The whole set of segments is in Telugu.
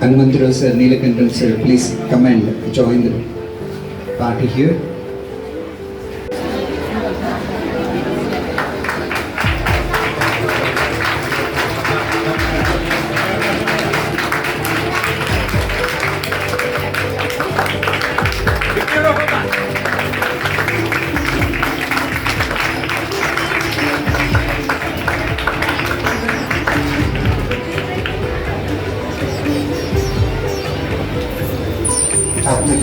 Hanumanthuru sir, Neelakantan sir, please come and join the party here.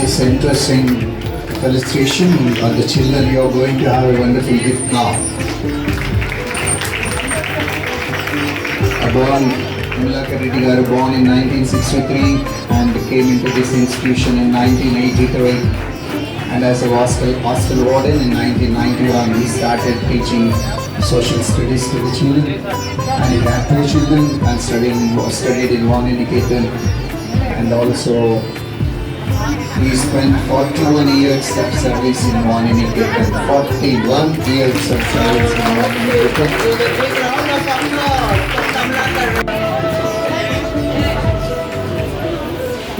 This interesting illustration of the children, you are going to have a wonderful gift now. Born Mulaka Reddy garu born in 1963 and came into this institution in 1983. And as a hostel, hostel warden in 1991, he started teaching social studies to the children. And he had two children and studying, studied in one indicator and also he spent 41 years of service in Waniniketan. 41 years of service in Waniniketan.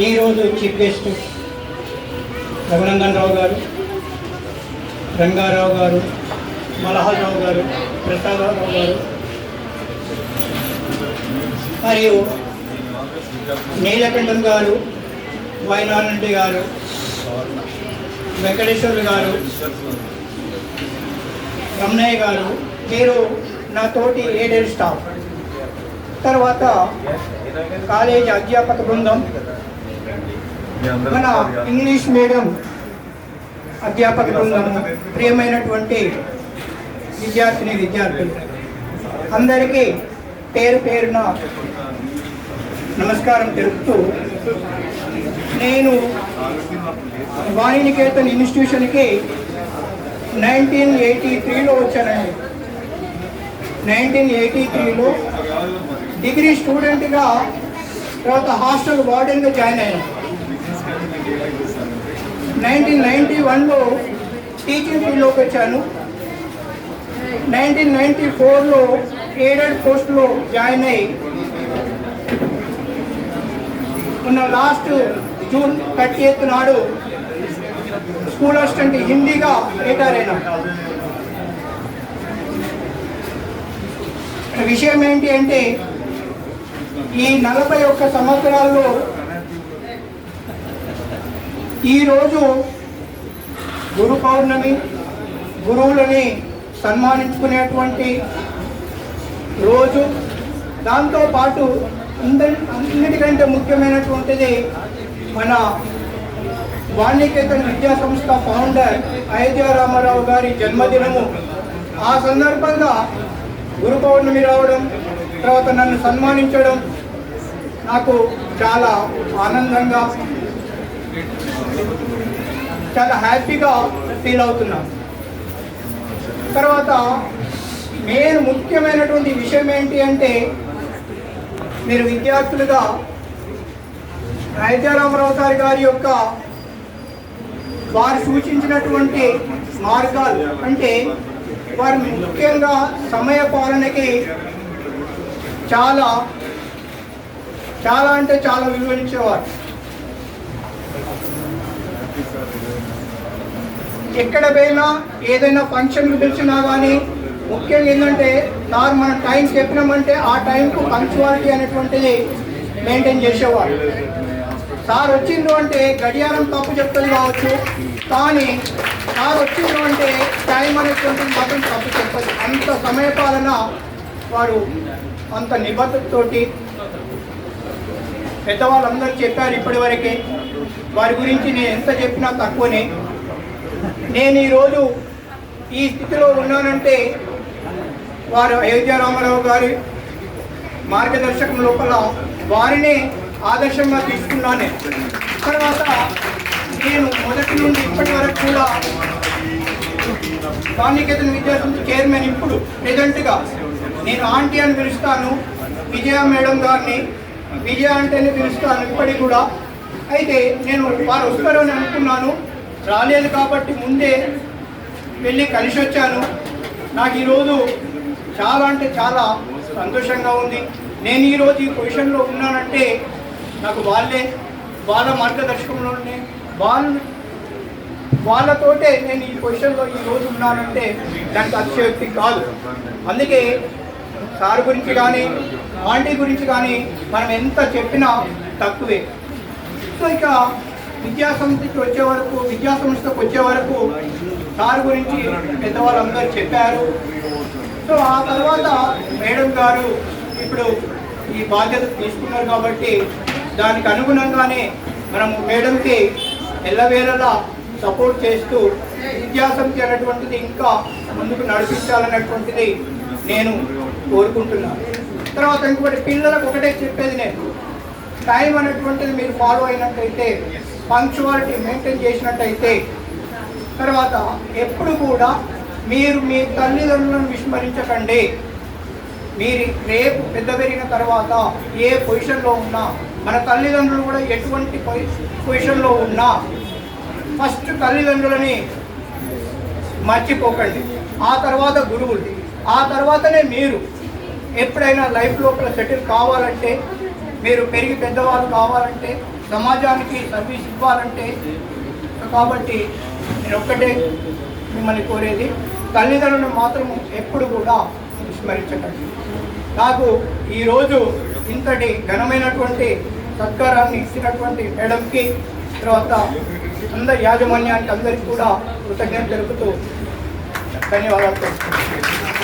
ఈరోజు చీఫ్ గెస్ట్ రఘునందన్ రావు గారు రంగారావు గారు మలహార్ రావు గారు ప్రసాదరావు గారు మరియు నీలకంఠన్ గారు వైనారెడ్డి గారు వెంకటేశ్వర్లు గారు రమణయ్య గారు మీరు నా తోటి ఏడెడ్ స్టాఫ్. తర్వాత కాలేజీ అధ్యాపక బృందం మన ఇంగ్లీష్ మీడియం అధ్యాపక బృందం ప్రియమైనటువంటి విద్యార్థిని విద్యార్థులు. అందరికీ పేరు పేరున నమస్కారం తెలుపుతూ నేను వాణినికేతన్ ఇన్స్టిట్యూషన్కి నైన్టీన్ ఎయిటీ త్రీలో వచ్చానండి. నైన్టీన్ ఎయిటీ త్రీలో డిగ్రీ స్టూడెంట్గా తర్వాత హాస్టల్ వార్డెన్గా జాయిన్ అయ్యాను. నైన్టీన్ నైంటీ వన్లో టీచింగ్ ఫీల్డ్లోకి వచ్చాను. నైన్టీన్ నైంటీ ఫోర్లో ఎయిడెడ్ పోస్ట్లో జాయిన్ అయ్యి ఉన్న లాస్ట్ జూన్ థర్టీ ఎయిత్ నాడు స్కూల్ అసిస్టెంట్ హిందీగా రిటైర్ అయినా. విషయం ఏంటి అంటే ఈ నలభై ఒక్క సంవత్సరాల్లో ఈరోజు గురు పౌర్ణమి గురువులని సన్మానించుకునేటువంటి రోజు. దాంతోపాటు అందరి అన్నిటికంటే ముఖ్యమైనటువంటిది మన వాణికేతన్ విద్యా సంస్థ ఫౌండర్ అయోధ్య రామారావు గారి జన్మదినము. ఆ సందర్భంగా గురు పౌర్ణమి రావడం తర్వాత నన్ను సన్మానించడం నాకు చాలా ఆనందంగా చాలా హ్యాపీగా ఫీల్ అవుతున్నాను. తర్వాత మెయిన్ ముఖ్యమైనటువంటి విషయం ఏంటి అంటే మీరు విద్యార్థులుగా రాజారామరావు గారి గారి యొక్క వారు సూచించినటువంటి మార్గాలు అంటే వారు ముఖ్యంగా సమయ పాలనకి చాలా చాలా అంటే చాలా విలువనిచ్చేవారు ఎక్కడ పోయినా ఏదైనా ఫంక్షన్లు పిలిచినా కానీ ముఖ్యంగా ఏంటంటే సార్ మన టైం చెప్పినామంటే ఆ టైంకు పంక్చువాలిటీ అనేటువంటిది మెయింటైన్ చేసేవారు. సార్ వచ్చిండు అంటే గడియారం తప్పు చెప్తుంది కావచ్చు. కానీ సార్ వచ్చిండు అంటే టైం అనేటువంటిది మాత్రం తప్పు చెప్పదు. అంత సమయపాలన వారు అంత నిబద్ధతతోటి పెద్దవాళ్ళందరూ చెప్పారు ఇప్పటి వరకే. వారి గురించి నేను ఎంత చెప్పినా తక్కువనే. నేను ఈరోజు ఈ స్థితిలో ఉన్నానంటే వారు అయోధ్య రామారావు గారి మార్గదర్శకం లోపల వారిని ఆదర్శంగా తీసుకున్నానే. తర్వాత నేను మొదటి నుండి ఇప్పటి వరకు కూడా వాణికేతన్ విద్యాసంస్థ చైర్మన్ ఇప్పుడు ప్రజెంట్గా నేను ఆంటీ అని పిలుస్తాను విజయ మేడం గారిని విజయ అంటేనే పిలుస్తాను ఇప్పటికి కూడా. అయితే నేను వారు వస్తారు అని అనుకున్నాను రాలేదు కాబట్టి ముందే వెళ్ళి కలిసి వచ్చాను. నాకు ఈరోజు చాలా అంటే చాలా సంతోషంగా ఉంది. నేను ఈరోజు ఈ పొజిషన్లో ఉన్నానంటే నాకు వాళ్ళే వాళ్ళ మార్గదర్శకంలోనే వాళ్ళు వాళ్ళతోటే నేను ఈ పొజిషన్లో ఈ రోజు ఉన్నానంటే దానికి అతిశయోక్తి కాదు. అందుకే సార్ గురించి కానీ ఆంటీ గురించి కానీ మనం ఎంత చెప్పినా తక్కువే. సో ఇక విద్యా సంస్థకి వచ్చే వరకు విద్యా సంస్థకు వచ్చే వరకు సార్ గురించి పెద్దవాళ్ళందరూ చెప్పారు. సో ఆ తర్వాత మేడం గారు ఇప్పుడు ఈ బాధ్యత తీసుకున్నారు కాబట్టి దానికి అనుగుణంగానే మనము మేడంకి ఎల్లవేళలా సపోర్ట్ చేస్తూ విద్యాసమితి అనేటువంటిది ఇంకా ముందుకు నడిపించాలనేటువంటిది నేను కోరుకుంటున్నాను తర్వాత ఇంకొకటి పిల్లలకు ఒకటే చెప్పేది నేను. టైం అనేటువంటిది మీరు ఫాలో అయినట్టయితే పంక్చువాలిటీ మెయింటైన్ చేసినట్టయితే తర్వాత ఎప్పుడు కూడా మీరు మీ తల్లిదండ్రులను విస్మరించకండి. మీరు రేపు పెద్ద పెరిగిన తర్వాత ఏ పొజిషన్లో ఉన్నా మన తల్లిదండ్రులు కూడా ఎటువంటి పొజిషన్లో ఉన్నా ఫస్ట్ తల్లిదండ్రులని మర్చిపోకండి. ఆ తర్వాత గురువులు. ఆ తర్వాతనే మీరు ఎప్పుడైనా లైఫ్ లోపల సెటిల్ కావాలంటే మీరు పెరిగి పెద్దవాళ్ళు కావాలంటే సమాజానికి సర్వీస్ ఇవ్వాలంటే కాబట్టి నేను ఒక్కటే మిమ్మల్ని కోరేది తల్లిదండ్రులను మాత్రం ఎప్పుడు కూడా విస్మరించకండి నాకు ఈరోజు ఇంతటి ఘనమైనటువంటి సత్కారాన్ని ఇచ్చినటువంటి మేడంకి తర్వాత అందరి యాజమాన్యానికి అందరికీ కూడా కృతజ్ఞత తెలుపుతూ ధన్యవాదాలు